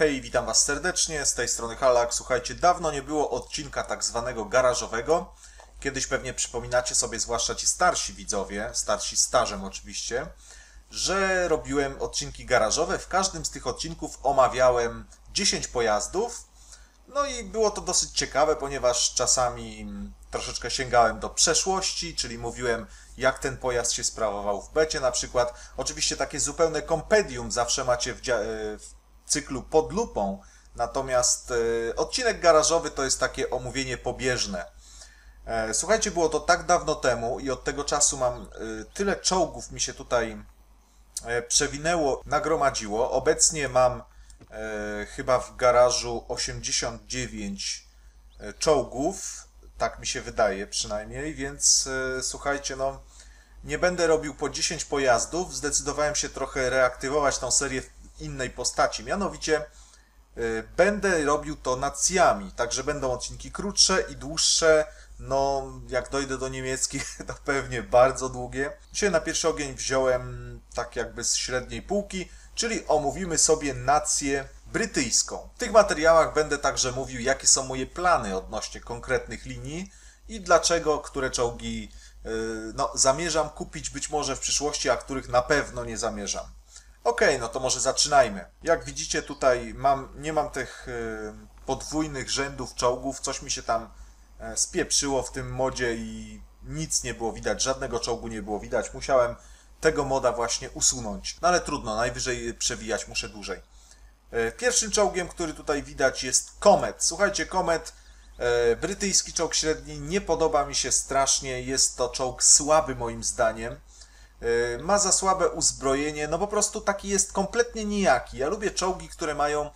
Hej, witam Was serdecznie, z tej strony Halak. Słuchajcie, dawno nie było odcinka tak zwanego garażowego. Kiedyś pewnie przypominacie sobie, zwłaszcza ci starsi widzowie, starsi stażem oczywiście, że robiłem odcinki garażowe. W każdym z tych odcinków omawiałem 10 pojazdów. No i było to dosyć ciekawe, ponieważ czasami troszeczkę sięgałem do przeszłości, czyli mówiłem, jak ten pojazd się sprawował w becie na przykład. Oczywiście takie zupełne kompedium zawsze macie w, dzia- w cyklu pod lupą, natomiast e, odcinek garażowy to jest takie omówienie pobieżne. E, Słuchajcie, było to tak dawno temu i od tego czasu mam e, tyle czołgów mi się tutaj przewinęło, nagromadziło. Obecnie mam chyba w garażu 89 e, czołgów, tak mi się wydaje przynajmniej, więc słuchajcie, no nie będę robił po 10 pojazdów, zdecydowałem się trochę reaktywować tą serię innej postaci, mianowicie y, będę robił to nacjami, także będą odcinki krótsze i dłuższe, no jak dojdę do niemieckich to pewnie bardzo długie. Dzisiaj na pierwszy ogień wziąłem tak jakby z średniej półki, czyli omówimy sobie nację brytyjską. W tych materiałach będę także mówił jakie są moje plany odnośnie konkretnych linii i dlaczego które czołgi y, no, zamierzam kupić być może w przyszłości, a których na pewno nie zamierzam. Okej, no to może zaczynajmy. Jak widzicie tutaj mam, nie mam tych y, podwójnych rzędów czołgów, coś mi się tam e, spieprzyło w tym modzie i nic nie było widać, żadnego czołgu nie było widać. Musiałem tego moda właśnie usunąć. No ale trudno, najwyżej przewijać muszę dłużej. E, Pierwszym czołgiem, który tutaj widać jest Comet. Słuchajcie, Comet, e, brytyjski czołg średni, nie podoba mi się strasznie. Jest to czołg słaby moim zdaniem. E, Ma za słabe uzbrojenie, no po prostu taki jest kompletnie nijaki. Ja lubię czołgi, które mają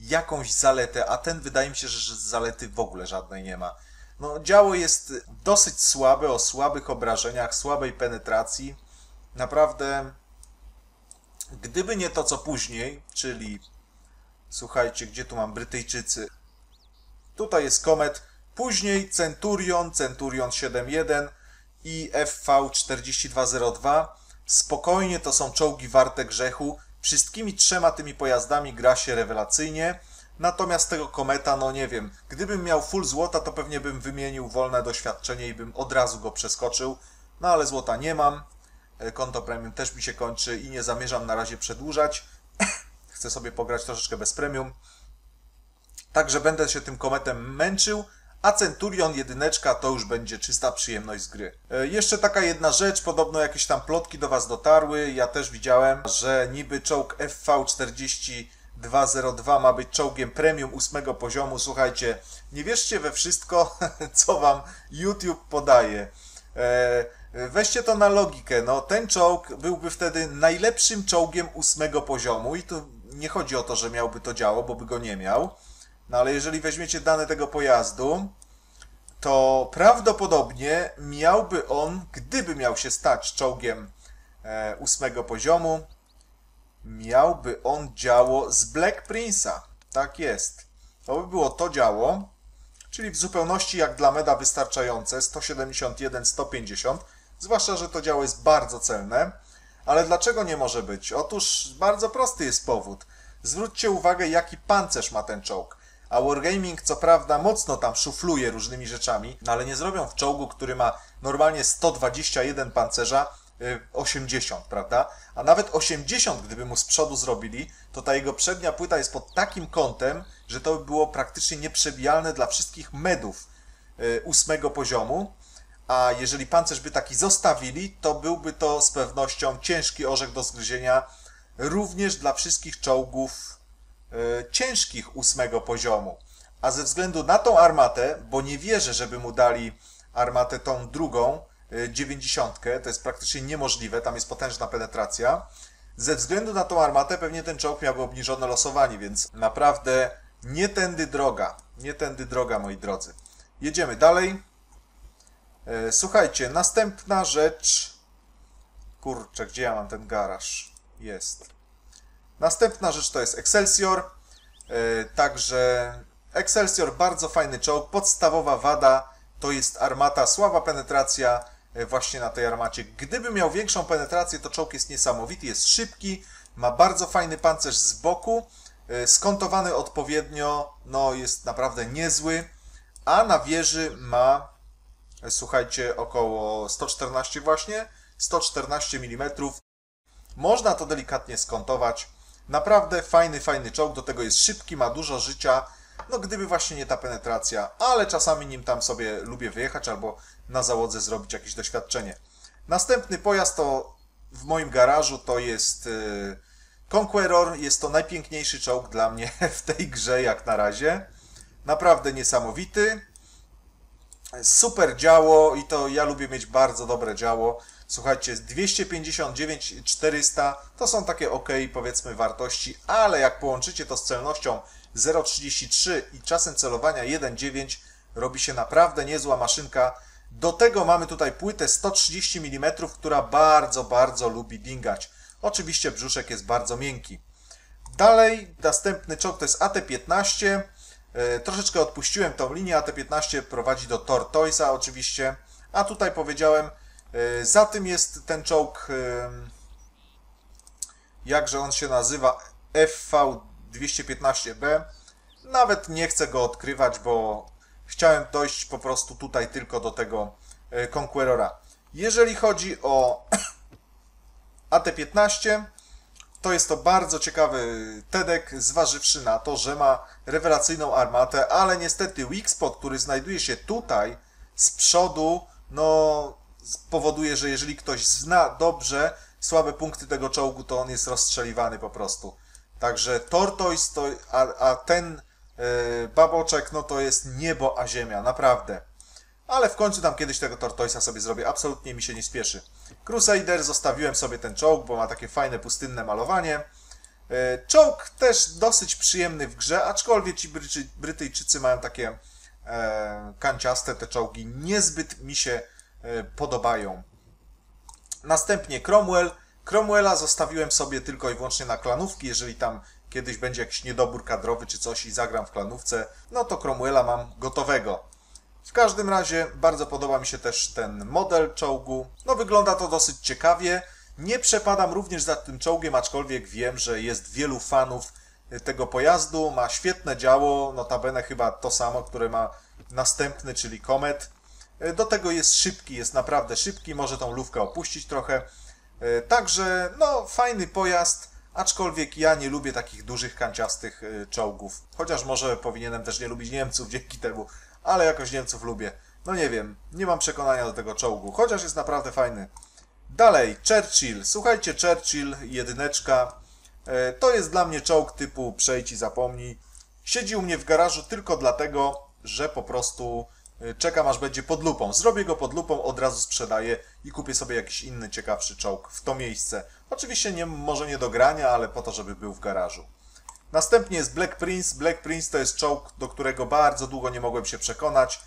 jakąś zaletę, a ten wydaje mi się, że zalety w ogóle żadnej nie ma. No, działo jest dosyć słabe, o słabych obrażeniach, słabej penetracji. Naprawdę, gdyby nie to, co później, czyli Słuchajcie, gdzie tu mam Brytyjczycy? Tutaj jest Komet. Później Centurion, Centurion 7.1 i FV4202. Spokojnie to są czołgi warte grzechu. Wszystkimi trzema tymi pojazdami gra się rewelacyjnie. Natomiast tego kometa, no nie wiem, gdybym miał full złota, to pewnie bym wymienił wolne doświadczenie i bym od razu go przeskoczył. No ale złota nie mam. E, Konto premium też mi się kończy i nie zamierzam na razie przedłużać. Chcę sobie pograć troszeczkę bez premium. Także będę się tym kometem męczył, a Centurion jedyneczka to już będzie czysta przyjemność z gry. E, Jeszcze taka jedna rzecz, podobno jakieś tam plotki do Was dotarły. Ja też widziałem, że niby czołg FV4202 ma być czołgiem premium ósmego poziomu. Słuchajcie, nie wierzcie we wszystko, co Wam YouTube podaje. E, Weźcie to na logikę. No, ten czołg byłby wtedy najlepszym czołgiem ósmego poziomu i tu nie chodzi o to, że miałby to działo, bo by go nie miał. No ale jeżeli weźmiecie dane tego pojazdu, to prawdopodobnie miałby on, gdyby miał się stać czołgiem e, ósmego poziomu, miałby on działo z Black Prince'a. Tak jest. To by było to działo, czyli w zupełności jak dla meda wystarczające 171-150, zwłaszcza, że to działo jest bardzo celne. Ale dlaczego nie może być? Otóż bardzo prosty jest powód. Zwróćcie uwagę, jaki pancerz ma ten czołg. A Wargaming co prawda mocno tam szufluje różnymi rzeczami, no ale nie zrobią w czołgu, który ma normalnie 121 pancerza, y, 80, prawda? A nawet 80, gdyby mu z przodu zrobili, to ta jego przednia płyta jest pod takim kątem, że to by było praktycznie nieprzebijalne dla wszystkich medów y, ósmego poziomu. A jeżeli pancerz by taki zostawili, to byłby to z pewnością ciężki orzech do zgryzienia również dla wszystkich czołgów ciężkich ósmego poziomu. A ze względu na tą armatę, bo nie wierzę, żeby mu dali armatę tą drugą, e, 90, to jest praktycznie niemożliwe, tam jest potężna penetracja. Ze względu na tą armatę pewnie ten czołg miałby obniżone losowanie, więc naprawdę nie tędy droga. Nie tędy droga, moi drodzy. Jedziemy dalej. E, Słuchajcie, następna rzecz. Kurczę, gdzie ja mam ten garaż? Jest. Następna rzecz to jest Excelsior. E, Także Excelsior bardzo fajny czołg. Podstawowa wada to jest armata, słaba penetracja e, właśnie na tej armacie. Gdyby miał większą penetrację, to czołg jest niesamowity, jest szybki, ma bardzo fajny pancerz z boku. y, skontowany odpowiednio, no jest naprawdę niezły, a na wieży ma, słuchajcie, około 114 właśnie, 114 mm. Można to delikatnie skontować. Naprawdę fajny, fajny czołg, do tego jest szybki, ma dużo życia, no gdyby właśnie nie ta penetracja, ale czasami nim tam sobie lubię wyjechać albo na załodze zrobić jakieś doświadczenie. Następny pojazd to w moim garażu to jest y, Conqueror. Jest to najpiękniejszy czołg dla mnie w tej grze jak na razie. Naprawdę niesamowity. Super działo i to ja lubię mieć bardzo dobre działo. Słuchajcie, 259 400 to są takie ok, powiedzmy, wartości, ale jak połączycie to z celnością 0,33 i czasem celowania 1,9 robi się naprawdę niezła maszynka. Do tego mamy tutaj płytę 130 mm, która bardzo, bardzo lubi dingać. Oczywiście brzuszek jest bardzo miękki. Dalej, następny czołg to jest AT-15. E, troszeczkę odpuściłem tą linię. AT-15 prowadzi do Tortoisa oczywiście. A tutaj powiedziałem, za tym jest ten czołg, e, jakże on się nazywa, FV-215B. Nawet nie chcę go odkrywać, bo chciałem dojść po prostu tutaj tylko do tego Conquerora. Jeżeli chodzi o AT-15, to jest to bardzo ciekawy TEDek, zważywszy na to, że ma rewelacyjną armatę, ale niestety Wixpot, który znajduje się tutaj z przodu, no powoduje, że jeżeli ktoś zna dobrze słabe punkty tego czołgu, to on jest rozstrzeliwany po prostu. Także Tortoise, to, a, a ten yy, baboczek, no to jest niebo a ziemia, naprawdę. Ale w końcu tam kiedyś tego Tortoisa sobie zrobię, absolutnie mi się nie spieszy. Crusader zostawiłem sobie ten czołg, bo ma takie fajne pustynne malowanie. E, czołg też dosyć przyjemny w grze, aczkolwiek ci Brytyjczycy mają takie e, kanciaste te czołgi, niezbyt mi się podobają. Następnie Cromwell. Cromwella zostawiłem sobie tylko i wyłącznie na klanówki, jeżeli tam kiedyś będzie jakiś niedobór kadrowy czy coś i zagram w klanówce, no to Cromwella mam gotowego. W każdym razie bardzo podoba mi się też ten model czołgu. No wygląda to dosyć ciekawie. Nie przepadam również za tym czołgiem, aczkolwiek wiem, że jest wielu fanów tego pojazdu. Ma świetne działo, notabene chyba to samo, które ma następny, czyli Comet. Do tego jest szybki, jest naprawdę szybki, może tą lówkę opuścić trochę. Także, no, fajny pojazd, aczkolwiek ja nie lubię takich dużych, kanciastych e, czołgów. Chociaż może powinienem też nie lubić Niemców dzięki temu, ale jakoś Niemców lubię. No nie wiem, nie mam przekonania do tego czołgu, chociaż jest naprawdę fajny. Dalej, Churchill. Słuchajcie, Churchill, jedyneczka. E, to jest dla mnie czołg typu przejdź i zapomnij. Siedzi u mnie w garażu tylko dlatego, że po prostu e, czekam aż będzie pod lupą. Zrobię go pod lupą, od razu sprzedaję i kupię sobie jakiś inny ciekawszy czołg w to miejsce. Oczywiście nie, może nie do grania, ale po to, żeby był w garażu. Następnie jest Black Prince. Black Prince to jest czołg, do którego bardzo długo nie mogłem się przekonać,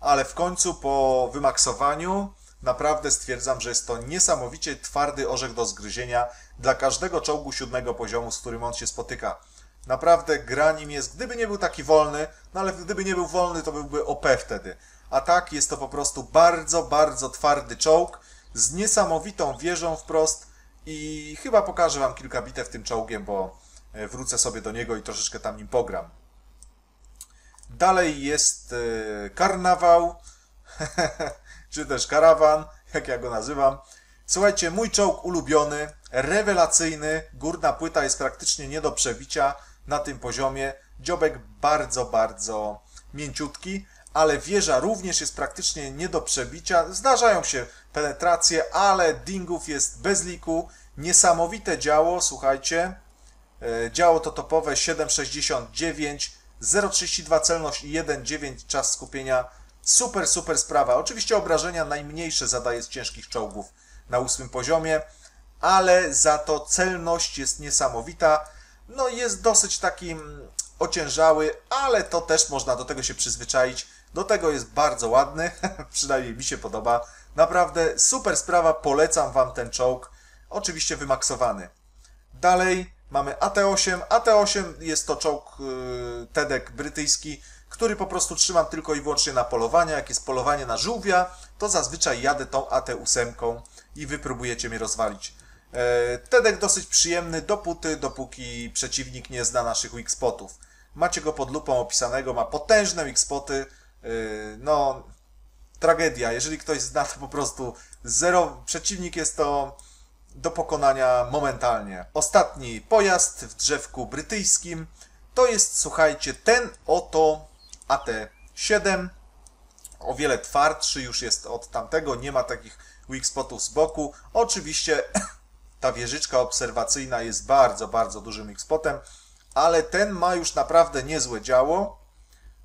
ale w końcu po wymaksowaniu naprawdę stwierdzam, że jest to niesamowicie twardy orzech do zgryzienia dla każdego czołgu siódmego poziomu, z którym on się spotyka. Naprawdę gra nim jest, gdyby nie był taki wolny, no ale gdyby nie był wolny, to byłby OP wtedy. A tak jest to po prostu bardzo, bardzo twardy czołg z niesamowitą wieżą wprost i chyba pokażę Wam kilka bitew tym czołgiem, bo E, wrócę sobie do niego i troszeczkę tam nim pogram. Dalej jest e, karnawał, czy też karawan, jak ja go nazywam. Słuchajcie, mój czołg ulubiony, rewelacyjny, górna płyta jest praktycznie nie do przebicia na tym poziomie. Dziobek bardzo, bardzo mięciutki, ale wieża również jest praktycznie nie do przebicia. Zdarzają się penetracje, ale dingów jest bez liku. Niesamowite działo, słuchajcie. E, działo to topowe 7,69, 0,32 celność i 1,9 czas skupienia. Super, super sprawa. Oczywiście obrażenia najmniejsze zadaje z ciężkich czołgów na ósmym poziomie, ale za to celność jest niesamowita. No jest dosyć taki ociężały, ale to też można do tego się przyzwyczaić. Do tego jest bardzo ładny, przynajmniej mi się podoba. Naprawdę super sprawa, polecam Wam ten czołg. Oczywiście wymaksowany. Dalej Mamy AT-8. AT-8 jest to czołg yy, TEDek brytyjski, który po prostu trzymam tylko i wyłącznie na polowania. Jak jest polowanie na żółwia, to zazwyczaj jadę tą AT-8 i wy próbujecie mnie rozwalić. E, Tedek dosyć przyjemny, dopóty, dopóki przeciwnik nie zna naszych weak spotów. Macie go pod lupą opisanego, ma potężne weak spoty, e, no tragedia. Jeżeli ktoś zna, to po prostu zero. Przeciwnik jest to do pokonania momentalnie. Ostatni pojazd w drzewku brytyjskim to jest, słuchajcie, ten oto AT7. O wiele twardszy już jest od tamtego, nie ma takich weak spotów z boku. Oczywiście ta wieżyczka obserwacyjna jest bardzo, bardzo dużym weak spotem, ale ten ma już naprawdę niezłe działo.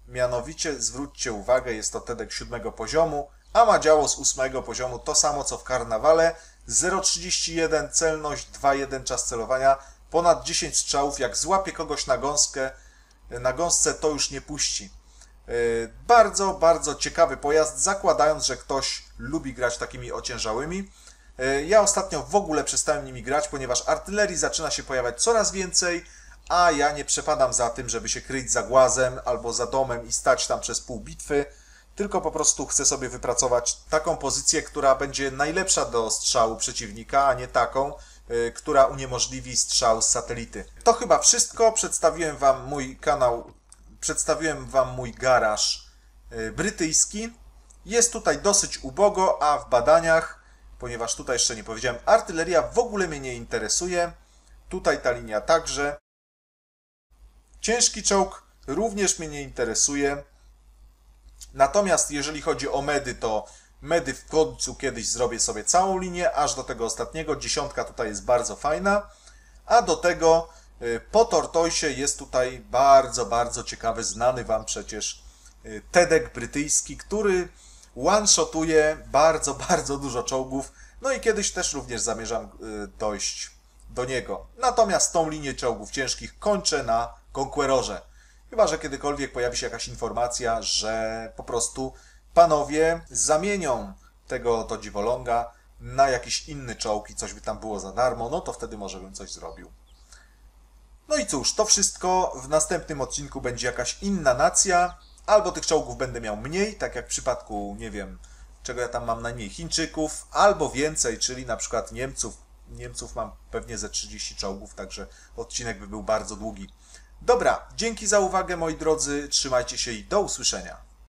Mianowicie zwróćcie uwagę, jest to TEDek siódmego poziomu, a ma działo z ósmego poziomu, to samo co w karnawale. 0,31 celność, 2,1 czas celowania, ponad 10 strzałów. Jak złapie kogoś na gąskę, na gąsce, to już nie puści. Yy, Bardzo, bardzo ciekawy pojazd, zakładając, że ktoś lubi grać takimi ociężałymi. Yy, Ja ostatnio w ogóle przestałem nimi grać, ponieważ artylerii zaczyna się pojawiać coraz więcej, a ja nie przepadam za tym, żeby się kryć za głazem albo za domem i stać tam przez pół bitwy, tylko po prostu chcę sobie wypracować taką pozycję, która będzie najlepsza do strzału przeciwnika, a nie taką, yy, która uniemożliwi strzał z satelity. To chyba wszystko. Przedstawiłem Wam mój kanał, przedstawiłem Wam mój garaż yy, brytyjski. Jest tutaj dosyć ubogo, a w badaniach, ponieważ tutaj jeszcze nie powiedziałem, artyleria w ogóle mnie nie interesuje. Tutaj ta linia także. Ciężki czołg również mnie nie interesuje. Natomiast jeżeli chodzi o medy, to medy w końcu kiedyś zrobię sobie całą linię, aż do tego ostatniego. Dziesiątka tutaj jest bardzo fajna. A do tego y, po Tortoise jest tutaj bardzo, bardzo ciekawy, znany Wam przecież y, Tedek brytyjski, który one-shotuje bardzo, bardzo dużo czołgów. No i kiedyś też również zamierzam y, dojść do niego. Natomiast tą linię czołgów ciężkich kończę na Conquerorze. Chyba, że kiedykolwiek pojawi się jakaś informacja, że po prostu panowie zamienią tego to dziwoląga na jakiś inny czołg i coś by tam było za darmo, no to wtedy może bym coś zrobił. No i cóż, to wszystko. W następnym odcinku będzie jakaś inna nacja, albo tych czołgów będę miał mniej, tak jak w przypadku, nie wiem, czego ja tam mam najmniej, Chińczyków, albo więcej, czyli na przykład Niemców. Niemców mam pewnie ze 30 czołgów, także odcinek by był bardzo długi. Dobra, dzięki za uwagę moi drodzy, trzymajcie się i do usłyszenia.